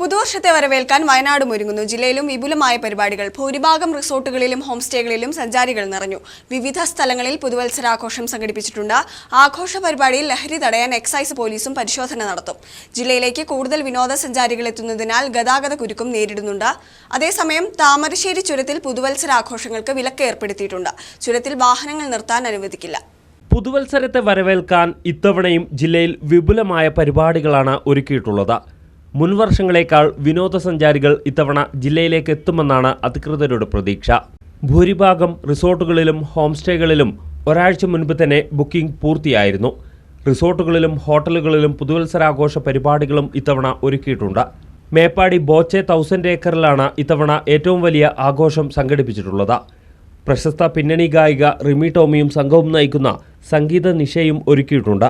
പുതുവർഷത്തെ വരവേൽക്കാൻ വയനാടും ഒരുങ്ങുന്നു. ജില്ലയിലും വിപുലമായ പരിപാടികൾ. ഭൂരിഭാഗം റിസോർട്ടുകളിലും ഹോം സ്റ്റേകളിലും സഞ്ചാരികൾ നിറഞ്ഞു. വിവിധ സ്ഥലങ്ങളിൽ പുതുവത്സരാഘോഷം സംഘടിപ്പിച്ചിട്ടുണ്ട്. ആഘോഷ പരിപാടിയിൽ ലഹരി തടയാൻ എക്സൈസ് പോലീസും പരിശോധന നടത്തും. ജില്ലയിലേക്ക് കൂടുതൽ വിനോദസഞ്ചാരികൾ എത്തുന്നതിനാൽ ഗതാഗത കുരുക്കും നേരിടുന്നുണ്ട്. അതേസമയം താമരശ്ശേരി ചുരത്തിൽ പുതുവത്സരാഘോഷങ്ങൾക്ക് വിലക്ക് ഏർപ്പെടുത്തിയിട്ടുണ്ട്. ചുരത്തിൽ വാഹനങ്ങൾ നിർത്താൻ അനുവദിക്കില്ല. പുതുവത്സരത്തെ വരവേൽക്കാൻ ഇത്തവണയും ജില്ലയിൽ വിപുലമായ പരിപാടികളാണ് ഒരുക്കിയിട്ടുള്ളത്. മുൻവർഷങ്ങളേക്കാൾ വിനോദസഞ്ചാരികൾ ഇത്തവണ ജില്ലയിലേക്ക് എത്തുമെന്നാണ് അധികൃതരുടെ പ്രതീക്ഷ. ഭൂരിഭാഗം റിസോർട്ടുകളിലും ഹോം സ്റ്റേകളിലും ഒരാഴ്ച മുൻപ് തന്നെ ബുക്കിംഗ് പൂർത്തിയായിരുന്നു. റിസോർട്ടുകളിലും ഹോട്ടലുകളിലും പുതുവത്സരാഘോഷ പരിപാടികളും ഇത്തവണ ഒരുക്കിയിട്ടുണ്ട്. മേപ്പാടി ബോച്ചെ തൗസൻഡ് ഏക്കറിലാണ് ഇത്തവണ ഏറ്റവും വലിയ ആഘോഷം സംഘടിപ്പിച്ചിട്ടുള്ളത്. പ്രശസ്ത പിന്നണി ഗായിക റിമി ടോമിയും സംഘവും നയിക്കുന്ന സംഗീത നിശയും ഒരുക്കിയിട്ടുണ്ട്.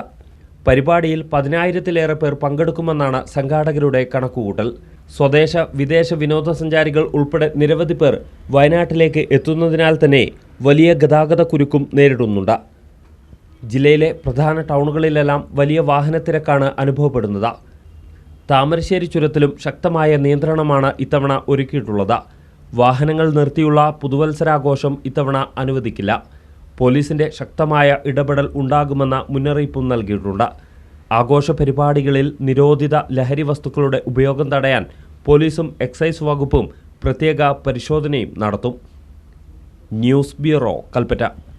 പരിപാടിയിൽ പതിനായിരത്തിലേറെ പേർ പങ്കെടുക്കുമെന്നാണ് സംഘാടകരുടെ കണക്കുകൂട്ടൽ. സ്വദേശ വിദേശ വിനോദസഞ്ചാരികൾ ഉൾപ്പെടെ നിരവധി പേർ വയനാട്ടിലേക്ക് എത്തുന്നതിനാൽ തന്നെ വലിയ ഗതാഗത കുരുക്കും നേരിടുന്നുണ്ട്. ജില്ലയിലെ പ്രധാന ടൗണുകളിലെല്ലാം വലിയ വാഹനത്തിരക്കാണ് അനുഭവപ്പെടുന്നത്. താമരശ്ശേരി ചുരത്തിലും ശക്തമായ നിയന്ത്രണമാണ് ഇത്തവണ ഒരുക്കിയിട്ടുള്ളത്. വാഹനങ്ങൾ നിർത്തിയുള്ള പുതുവത്സരാഘോഷം ഇത്തവണ അനുവദിക്കില്ല. പോലീസിന്റെ ശക്തമായ ഇടപെടൽ ഉണ്ടാകുമെന്ന മുന്നറിയിപ്പും നൽകിയിട്ടുണ്ട്. ആഘോഷ പരിപാടികളിൽ നിരോധിത ലഹരി വസ്തുക്കളുടെ ഉപയോഗം തടയാൻ പോലീസും എക്സൈസ് വകുപ്പും പ്രത്യേക പരിശോധനയും നടത്തും. News bureau Kalpetta.